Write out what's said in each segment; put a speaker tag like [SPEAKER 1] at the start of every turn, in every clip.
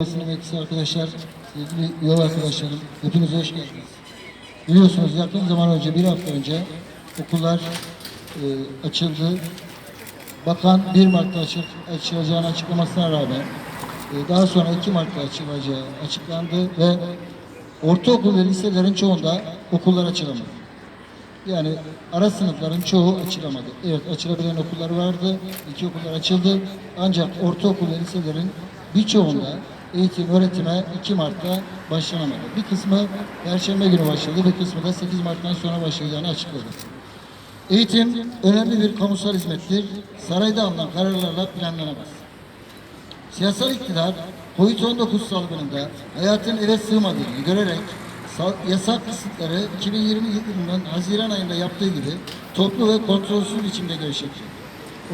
[SPEAKER 1] Emekçisi arkadaşlar, sevgili yol arkadaşlarım, hepiniz hoş geldiniz. Biliyorsunuz yakın zaman önce, bir hafta önce okullar e, açıldı. Bakan 1 Mart'ta açıl, açılacağını açıklamasına rağmen e, daha sonra 2 Mart'ta açılacağı açıklandı ve ortaokul ve liselerin çoğunda okullar açılamadı. Yani ara sınıfların çoğu açılamadı. Evet açılabilen okullar vardı. iki okullar açıldı. Ancak ortaokul ve liselerin birçoğunda eğitim öğretime 2 Mart'ta başlanamadı. Bir kısmı Perşembe günü başladı, bir kısmı da 8 Mart'tan sonra başlayacağını açıkladı. Eğitim önemli bir kamusal hizmettir. Sarayda alınan kararlarla planlanamaz. Siyasal iktidar COVID-19 salgınında hayatın eve sığmadığını görerek sa- yasak kısıtları 2020 yılının Haziran ayında yaptığı gibi toplu ve kontrolsüz biçimde gevşetti.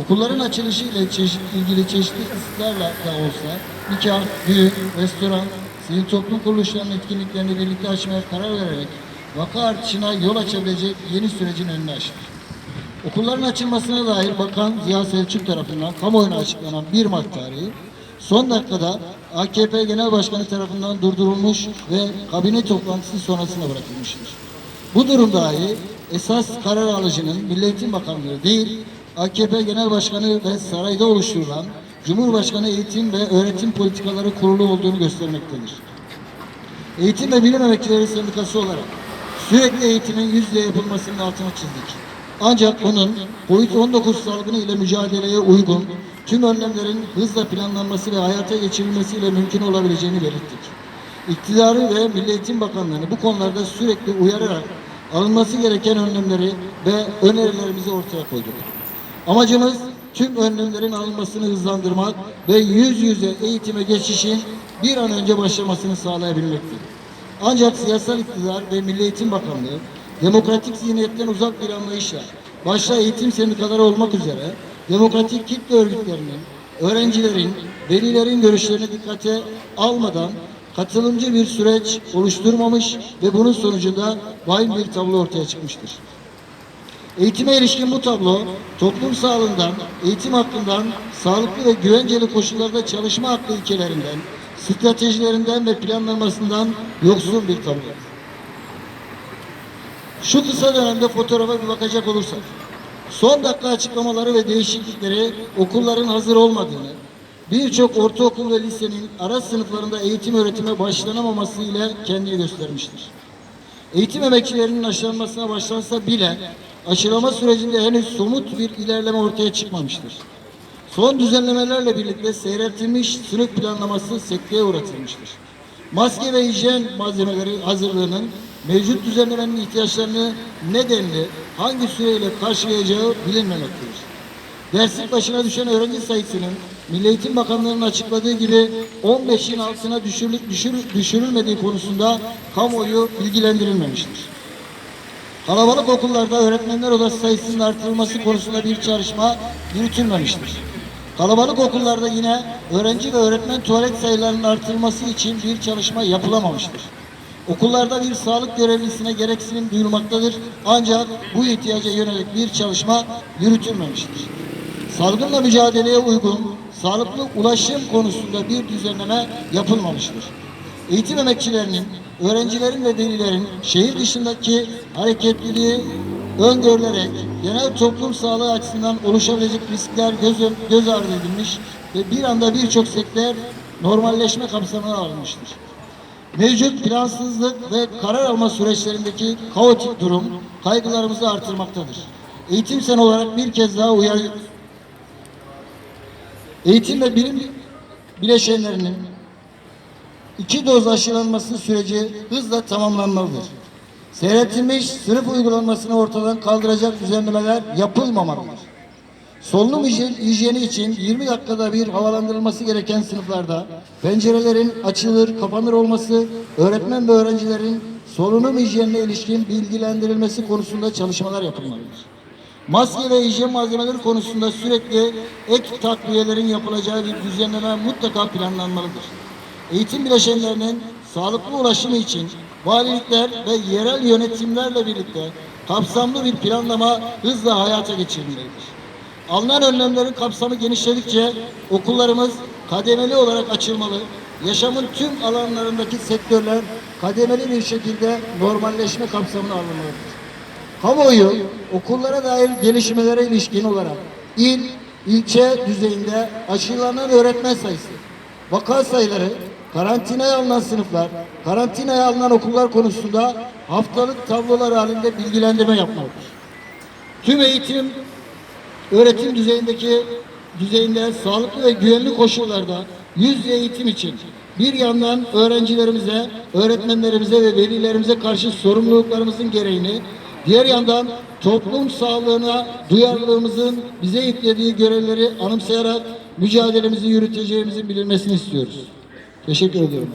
[SPEAKER 1] Okulların açılışı ile çeşit, ilgili çeşitli kısıtlarla da olsa nikah, düğün, restoran, sivil toplum kuruluşlarının etkinliklerini birlikte açmaya karar vererek vaka artışına yol açabilecek yeni sürecin önünü açtı. Okulların açılmasına dair Bakan Ziya Selçuk tarafından kamuoyuna açıklanan 1 Mart tarihi son dakikada AKP Genel Başkanı tarafından durdurulmuş ve kabine toplantısı sonrasına bırakılmıştır. Bu durum dahi esas karar alıcının Milli Eğitim Bakanlığı değil, AKP Genel Başkanı ve sarayda oluşturulan Cumhurbaşkanı Eğitim ve Öğretim Politikaları Kurulu olduğunu göstermektedir. Eğitim ve Bilim Emekçileri Sendikası olarak sürekli eğitimin yüzde yapılmasının altını çizdik. Ancak onun COVID-19 salgını ile mücadeleye uygun tüm önlemlerin hızla planlanması ve hayata geçirilmesiyle mümkün olabileceğini belirttik. İktidarı ve Milli Eğitim Bakanlığı'nı bu konularda sürekli uyararak alınması gereken önlemleri ve önerilerimizi ortaya koyduk. Amacımız tüm önlemlerin alınmasını hızlandırmak ve yüz yüze eğitime geçişin bir an önce başlamasını sağlayabilmektir. Ancak siyasal iktidar ve Milli Eğitim Bakanlığı demokratik zihniyetten uzak bir anlayışla başta eğitim sendikaları olmak üzere demokratik kitle örgütlerinin, öğrencilerin, velilerin görüşlerini dikkate almadan katılımcı bir süreç oluşturmamış ve bunun sonucunda vahim bir tablo ortaya çıkmıştır. Eğitime ilişkin bu tablo toplum sağlığından, eğitim hakkından, sağlıklı ve güvenceli koşullarda çalışma hakkı ilkelerinden, stratejilerinden ve planlamasından yoksun bir tablo. Şu kısa dönemde fotoğrafa bir bakacak olursak, son dakika açıklamaları ve değişiklikleri okulların hazır olmadığını, birçok ortaokul ve lisenin ara sınıflarında eğitim öğretime başlanamaması ile kendini göstermiştir. Eğitim emekçilerinin aşılanmasına başlansa bile aşılama sürecinde henüz somut bir ilerleme ortaya çıkmamıştır. Son düzenlemelerle birlikte seyreltilmiş sınıf planlaması sekteye uğratılmıştır. Maske ve hijyen malzemeleri hazırlığının mevcut düzenlemenin ihtiyaçlarını nedenli hangi süreyle karşılayacağı bilinmemektedir. Derslik başına düşen öğrenci sayısının Milli Eğitim Bakanlığı'nın açıkladığı gibi 15'in altına düşürülüp düşür, düşürülmediği konusunda kamuoyu bilgilendirilmemiştir. Kalabalık okullarda öğretmenler odası sayısının artırılması konusunda bir çalışma yürütülmemiştir. Kalabalık okullarda yine öğrenci ve öğretmen tuvalet sayılarının artırılması için bir çalışma yapılamamıştır. Okullarda bir sağlık görevlisine gereksinim duyulmaktadır ancak bu ihtiyaca yönelik bir çalışma yürütülmemiştir. Salgınla mücadeleye uygun sağlıklı ulaşım konusunda bir düzenleme yapılmamıştır. Eğitim emekçilerinin, öğrencilerin ve velilerin şehir dışındaki hareketliliği öngörülerek genel toplum sağlığı açısından oluşabilecek riskler göz, göz ardı edilmiş ve bir anda birçok sektör normalleşme kapsamına alınmıştır. Mevcut plansızlık ve karar alma süreçlerindeki kaotik durum kaygılarımızı artırmaktadır. Eğitim sen olarak bir kez daha uyar Eğitim ve bilim bileşenlerinin iki doz aşılanması süreci hızla tamamlanmalıdır. Seyretilmiş sınıf uygulamasını ortadan kaldıracak düzenlemeler yapılmamalıdır. Solunum hijyen- hijyeni için 20 dakikada bir havalandırılması gereken sınıflarda pencerelerin açılır, kapanır olması, öğretmen ve öğrencilerin solunum hijyenine ilişkin bilgilendirilmesi konusunda çalışmalar yapılmalıdır. Maske ve hijyen malzemeleri konusunda sürekli ek takviyelerin yapılacağı bir düzenleme mutlaka planlanmalıdır. Eğitim bileşenlerinin sağlıklı ulaşımı için valilikler ve yerel yönetimlerle birlikte kapsamlı bir planlama hızla hayata geçirilmelidir. Alınan önlemlerin kapsamı genişledikçe okullarımız kademeli olarak açılmalı, yaşamın tüm alanlarındaki sektörler kademeli bir şekilde normalleşme kapsamına alınmalıdır. Kamuoyu okullara dair gelişmelere ilişkin olarak il, ilçe düzeyinde aşılanan öğretmen sayısı, vaka sayıları, karantinaya alınan sınıflar, karantinaya alınan okullar konusunda haftalık tablolar halinde bilgilendirme yapmalıdır. Tüm eğitim öğretim düzeyindeki düzeyinde sağlıklı ve güvenli koşullarda yüz yüze eğitim için bir yandan öğrencilerimize, öğretmenlerimize ve velilerimize karşı sorumluluklarımızın gereğini, diğer yandan toplum sağlığına duyarlılığımızın bize yüklediği görevleri anımsayarak mücadelemizi yürüteceğimizin bilinmesini istiyoruz. Teşekkür ediyorum.